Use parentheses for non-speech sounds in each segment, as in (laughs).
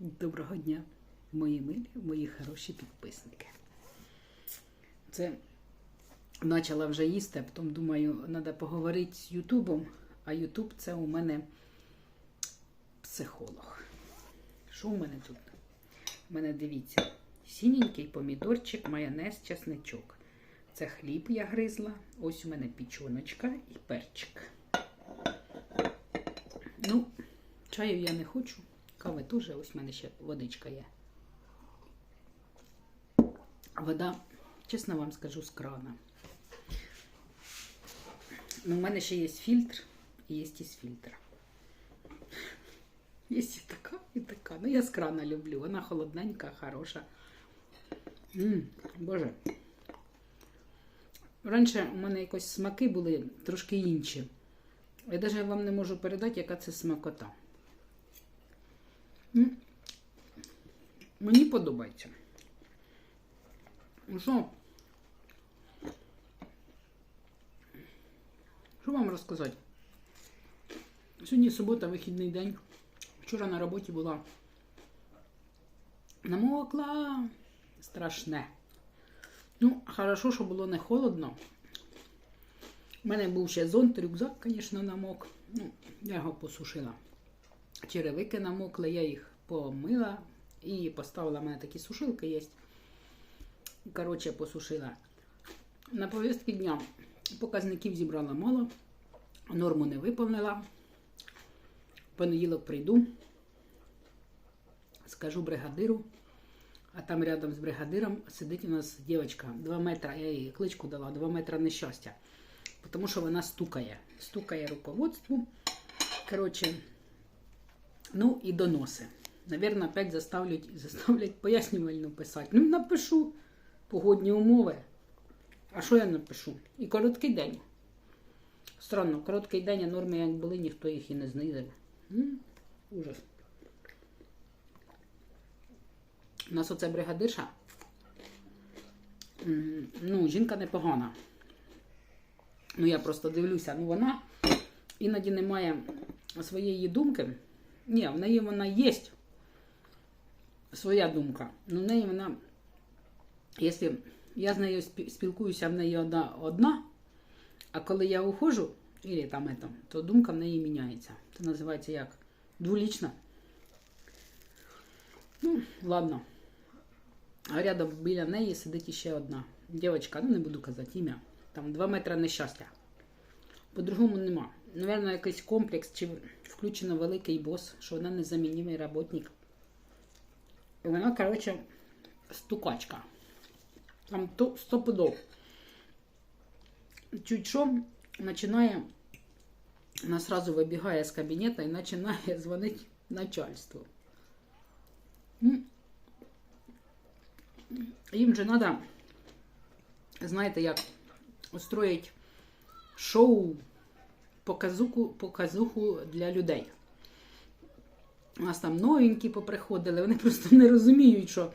Доброго дня, мої милі, мої хороші підписники. Це почала вже їсти, а потім думаю, треба поговорити з Ютубом, а Ютуб це у мене психолог. Що у мене тут? У мене дивіться, сіненький помідорчик, майонез, чесничок. Це хліб я гризла. Ось у мене пічоночка і перчик. Ну, чаю я не хочу. Кави теж, ось в мене ще водичка є. Вода, чесно вам скажу, з крана. Ну, у мене ще є фільтр і є із фільтра. Є і така, і така. Ну, я з крана люблю. Вона холодненька, хороша. М, Боже. Раніше у мене якось смаки були трошки інші. Я навіть вам не можу передати, яка це смакота. Мені подобається. Ну що? Що вам розказати? Сьогодні субота, вихідний день. Вчора на роботі була намокла. Страшне. Ну, хорошо, що було не холодно. У мене був ще зонт, рюкзак, звісно, намок. Ну, я його посушила. Черевики намокли, я їх помила і поставила. У мене такі сушилки є. Коротше, посушила. На повістки дня показників зібрала мало, норму не виповнила. Понеділок прийду, скажу бригадиру. А там рядом з бригадиром сидить у нас дівчинка 2 метра, я їй кличку дала 2 метра нещастя. Тому що вона стукає. Стукає руководству. Коротше, ну і доноси. Навірно, опять заставлять, заставлять пояснювальну писати. Ну, напишу погодні умови. А що я напишу? І короткий день. Странно, короткий день, а норми як були, ніхто їх і не знизив. Ужас. У нас оце бригадирша. Ну, жінка непогана. Ну, я просто дивлюся, ну вона іноді не має своєї думки. Ні, в неї вона є своя думка. Ну, в неї вона, якщо я з нею спі- спілкуюся, в неї одна, одна а коли я уходжу, і там, это, то думка в неї міняється. Це називається як? Двулічна. Ну, ладно. А рядом біля неї сидить іще одна дівчинка, ну не буду казати ім'я. Там 2 метри нещастя. По-другому нема. Наверно, якийсь комплекс, чи включено великий бос, що вона незамінний работник. І вона, коротше, стукачка. Там стопудов. Чуть що, починає, вона сразу вибігає з кабінету і починає дзвонити начальству. Їм же треба, знаєте, як устроїть шоу, показуху, показуху для людей. У нас там новенькі поприходили, вони просто не розуміють, що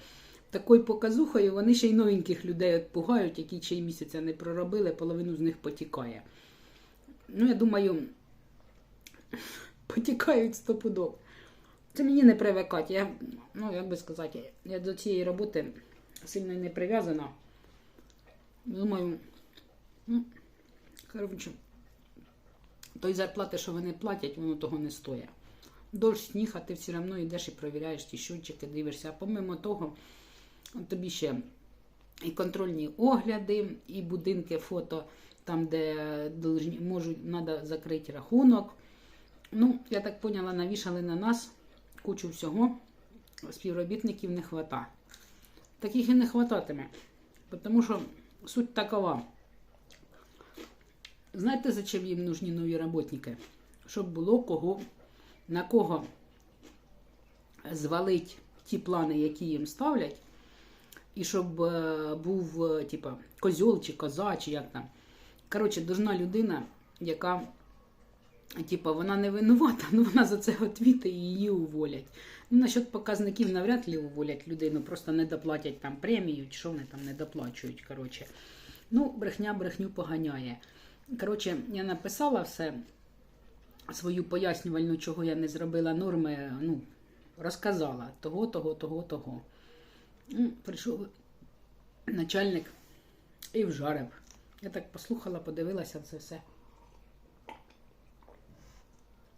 такою показухою вони ще й новеньких людей отпугають, які ще й місяця не проробили, половину з них потікає. Ну, я думаю, потікають стопудов. Це мені не привикати. Я, ну, як би сказати, я до цієї роботи сильно не прив'язана. Думаю, ну, коротше, той зарплати, що вони платять, воно того не стоїть. Дощ, сніг, а ти все одно йдеш і перевіряєш ті щотчики, дивишся. А помимо того, тобі ще і контрольні огляди, і будинки, фото, там, де можуть, треба закрити рахунок. Ну, я так поняла, навішали на нас кучу всього. Співробітників не вистачає. Таких і не хвататиме. Тому що суть такова. Знаєте, за чим їм нужні нові роботники? Щоб було кого, на кого звалить ті плани, які їм ставлять, і щоб е, був, е, типа, козьол чи коза, чи як там. Коротше, должна людина, яка, типа, вона не винувата, але (laughs) вона за це відвіти і її уволять. Ну, насчет показників навряд ли уволять людину, просто не доплатять там премію, що вони там не доплачують. Коротше. Ну, брехня брехню поганяє. Коротше, я написала все, свою пояснювальну, чого я не зробила норми, ну, розказала того, того, того, того. Ну, прийшов начальник і вжарив. Я так послухала, подивилася це все.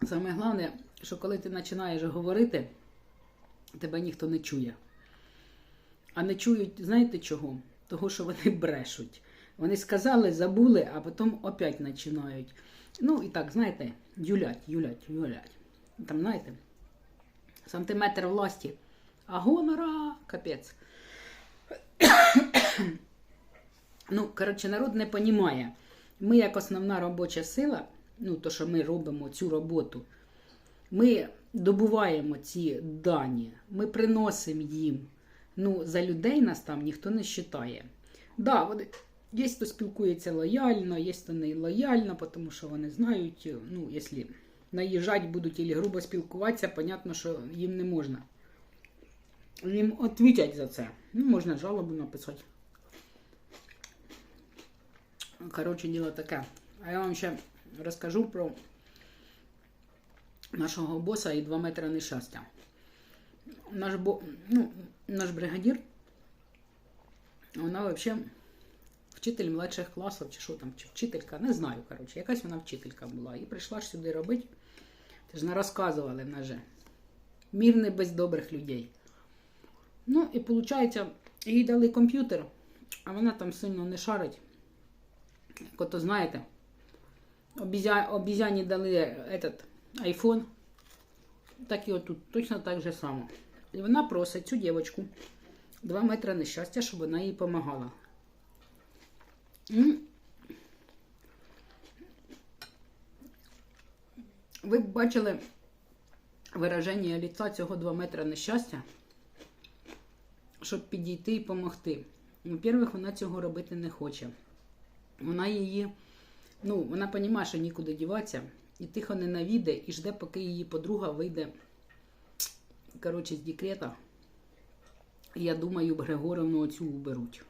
Саме головне, що коли ти починаєш говорити, тебе ніхто не чує. А не чують, знаєте чого? Того, що вони брешуть. Вони сказали, забули, а потім опять починають. Ну і так, знаєте, юлять, юлять, юлять. Там, знаєте, сантиметр власті. А гонора, капець. ну, коротше, народ не розуміє. Ми, як основна робоча сила, ну, то, що ми робимо цю роботу, ми добуваємо ці дані, ми приносимо їм. Ну, за людей нас там ніхто не вважає. Да, вони, є хто спілкується лояльно, є хто не лояльно, тому що вони знають, ну, якщо наїжджати будуть або грубо спілкуватися, понятно, що їм не можна. Їм відповідять за це. Ну, можна жалобу написати. Коротше, діло таке. А я вам ще розкажу про нашого боса і 2 метри нещастя. Наш, бо, ну, наш бригадір, вона взагалі вчитель младших класів, чи що там, чи вчителька, не знаю, коротше, якась вона вчителька була. І прийшла ж сюди робити. Ти ж не розказували в же. Мір не без добрих людей. Ну, і виходить, їй дали комп'ютер, а вона там сильно не шарить. Як ото знаєте, обізяні дали этот iPhone, так і отут точно так же само. І вона просить цю дівчинку 2 метри нещастя, щоб вона їй допомагала. Ви б бачили вираження ліца цього 2 метри нещастя, щоб підійти і допомогти. Во-первых, вона цього робити не хоче. Вона її, ну, вона розуміє, що нікуди діватися, і тихо не навіде, і жде, поки її подруга вийде, коротше, з декрета. Я думаю, Григоровну оцю уберуть.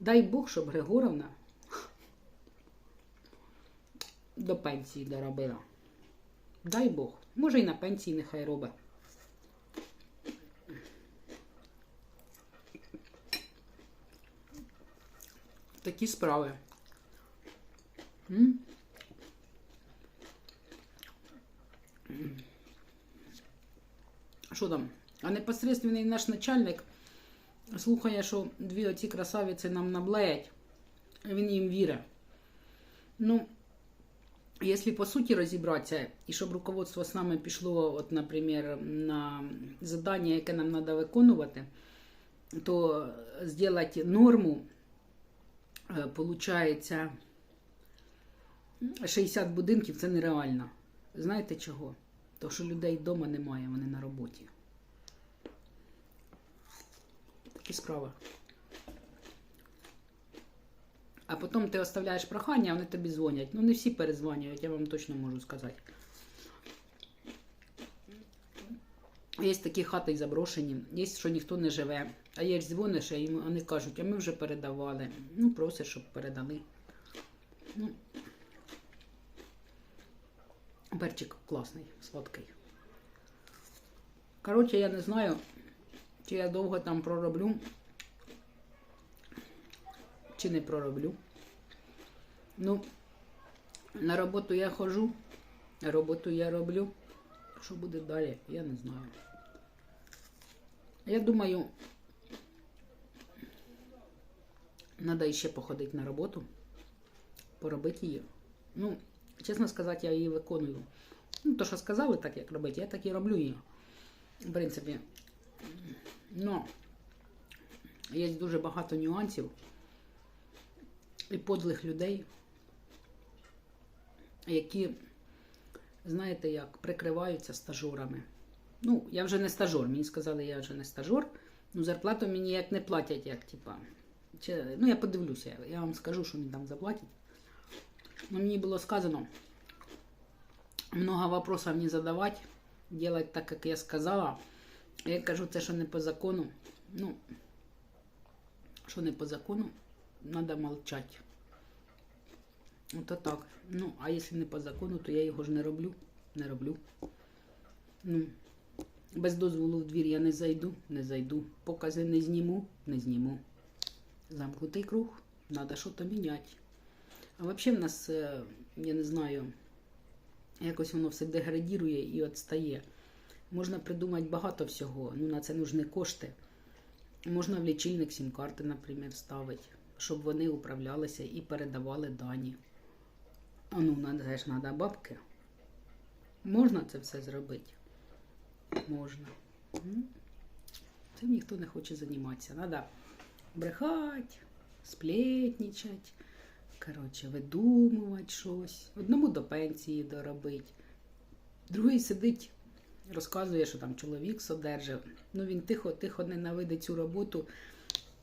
Дай Бог, щоб Григоровна до пенсії доробила. Дай Бог. Може і на пенсії нехай робить. Такі справи. М? Що там? А непосредственний наш начальник слухає, що дві оці красавиці нам наблеять. Він їм вірить. Ну, якщо по суті розібратися, і щоб руководство з нами пішло, от, наприклад, на завдання, яке нам треба виконувати, то зробити норму, е, получається 60 будинків це нереально. Знаєте чого? Тому що людей вдома немає, вони на роботі. Такі справи. А потім ти оставляєш прохання, а вони тобі дзвонять. Ну, не всі перезвонюють, я вам точно можу сказати. Є такі хати заброшені, є, що ніхто не живе. А є ж дзвониш, а вони кажуть, а ми вже передавали. Ну, просять, щоб передали. Ну, Перчик класний, сладкий. Коротше, я не знаю, чи я довго там пророблю, чи не пророблю. Ну, на роботу я ходжу, роботу я роблю. Що буде далі, я не знаю. Я думаю, треба ще походити на роботу, поробити її. Ну, чесно сказати, я її виконую. Ну, то, що сказали, так як робити, я так і роблю її. В принципі. Ну, є дуже багато нюансів і подлих людей, які, знаєте, як прикриваються стажерами. Ну, я вже не стажер, мені сказали, я вже не стажер. Ну, зарплату мені як не платять, як, типа. Ну, я подивлюся, я вам скажу, що мені там заплатять. Но мне было сказано много вопросов не задавать, делать так, как я сказала. Я кажу, це що не по закону. Ну, що не по закону, треба молчать. Ото так. Ну, а якщо не по закону, то я його ж не роблю. Не роблю. Ну, Без дозволу в двір я не зайду, не зайду. Покази не зніму, не зніму. Замкнутий круг, треба щось міняти. А взагалі в нас, е, я не знаю, якось воно все деградірує і відстає. Можна придумати багато всього. Ну, на це нужні кошти. Можна в лічильник сім-карти, наприклад, ставити, щоб вони управлялися і передавали дані. А ну, надо ж треба бабки. Можна це все зробити? Можна. Цим ніхто не хоче займатися. Треба брехати, сплетничати, коротше, видумувати щось. Одному до пенсії доробити. Другий сидить, розказує, що там чоловік содержав. Ну він тихо-тихо ненавидить цю роботу.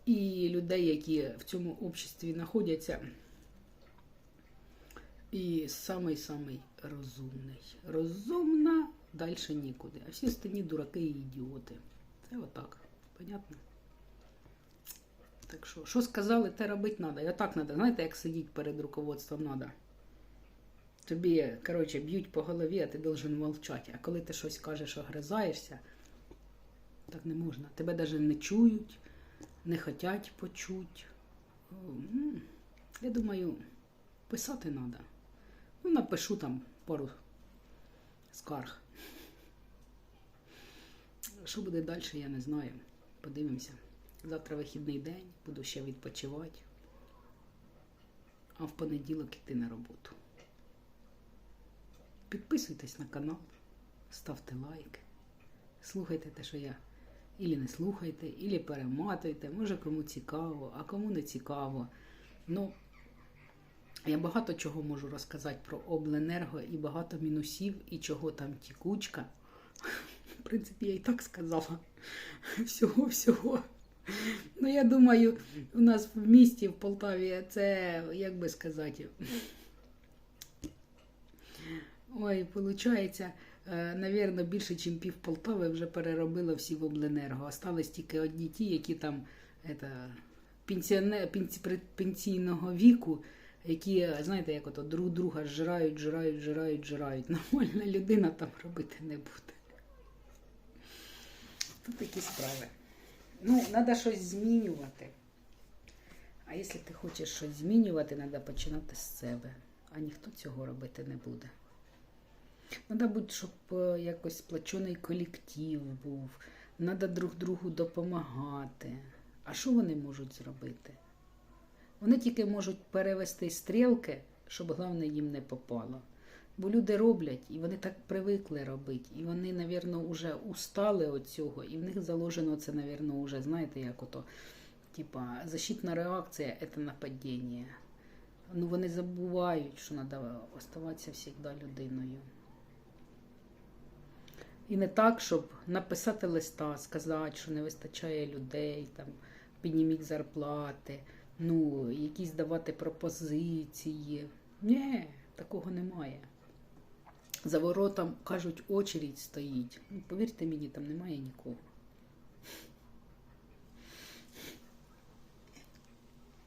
І людей, які в цьому обществі знаходяться. І самий-самий розумний. Розумна далі нікуди. А всі остальні дураки і ідіоти. Це отак. Понятно? Так що, що сказали, те робити треба. І отак треба. Знаєте, як сидіти перед руководством треба. Тобі, коротше, б'ють по голові, а ти должен мовчати. А коли ти щось кажеш, огризаєшся, так не можна. Тебе навіть не чують, не хочуть почути. Я думаю, писати треба. Ну, напишу там пару скарг. Що буде далі, я не знаю. Подивимося. Завтра вихідний день, буду ще відпочивати. А в понеділок іти на роботу. Підписуйтесь на канал, ставте лайки, слухайте те, що я. Ілі не слухайте, ілі перематуйте. Може кому цікаво, а кому не цікаво. Ну, я багато чого можу розказати про обленерго і багато мінусів, і чого там тікучка. В принципі, я і так сказала. Всього-всього. Ну, я думаю, у нас в місті, в Полтаві, це, як би сказати, ой, виходить, навірно, більше, ніж пів Полтави вже переробило всі в обленерго. Остались тільки одні ті, які там это, пенсіоне, пенсійного віку, які, знаєте, як ото друг друга жирають, жирають, жирають, жирають. Нормальна людина там робити не буде. Тут такі справи. Ну, треба щось змінювати. А якщо ти хочеш щось змінювати, треба починати з себе. А ніхто цього робити не буде. Треба бути, щоб е, якось сплачений колектив був. Треба друг другу допомагати. А що вони можуть зробити? Вони тільки можуть перевести стрілки, щоб головне їм не попало. Бо люди роблять, і вони так привикли робити. І вони, напевно, вже устали від цього, і в них заложено це, напевно, вже, знаєте, як ото, типа, защитна реакція це нападіння. Ну, вони забувають, що треба оставатися завжди людиною. І не так, щоб написати листа, сказати, що не вистачає людей, там, підніміть зарплати, ну, якісь давати пропозиції. Ні, такого немає. За воротом, кажуть, очередь стоїть. Ну, повірте мені, там немає нікого.